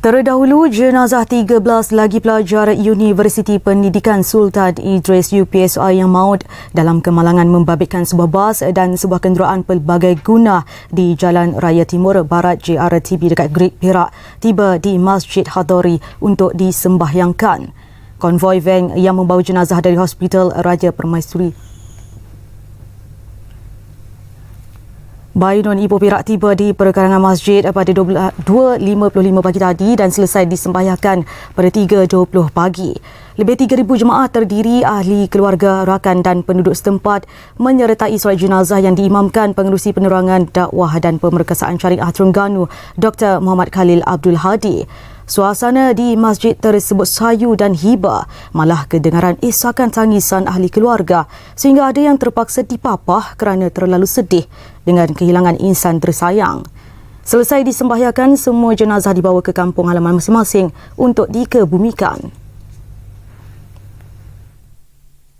Terdahulu, jenazah 13 lagi pelajar Universiti Pendidikan Sultan Idris UPSI yang maut dalam kemalangan membabitkan sebuah bas dan sebuah kenderaan pelbagai guna di Jalan Raya Timur Barat JRTB dekat Great Perak tiba di Masjid Hadari untuk disembahyangkan. Konvoi van yang membawa jenazah dari Hospital Raja Permaisuri Bayi non ibu Perak tiba di perkarangan masjid pada 2.55 pagi tadi dan selesai disembahyangkan pada 3.20 pagi. Lebih 3,000 jemaah terdiri ahli keluarga, rakan dan penduduk setempat menyertai solat jenazah yang diimamkan pengerusi penerangan dakwah dan pemerkasaan syariah Terengganu Dr. Muhammad Khalil Abdul Hadi. Suasana di masjid tersebut sayu dan hiba, malah kedengaran isakan tangisan ahli keluarga sehingga ada yang terpaksa dipapah kerana terlalu sedih dengan kehilangan insan tersayang. Selesai disembahyangkan, semua jenazah dibawa ke kampung halaman masing-masing untuk dikebumikan.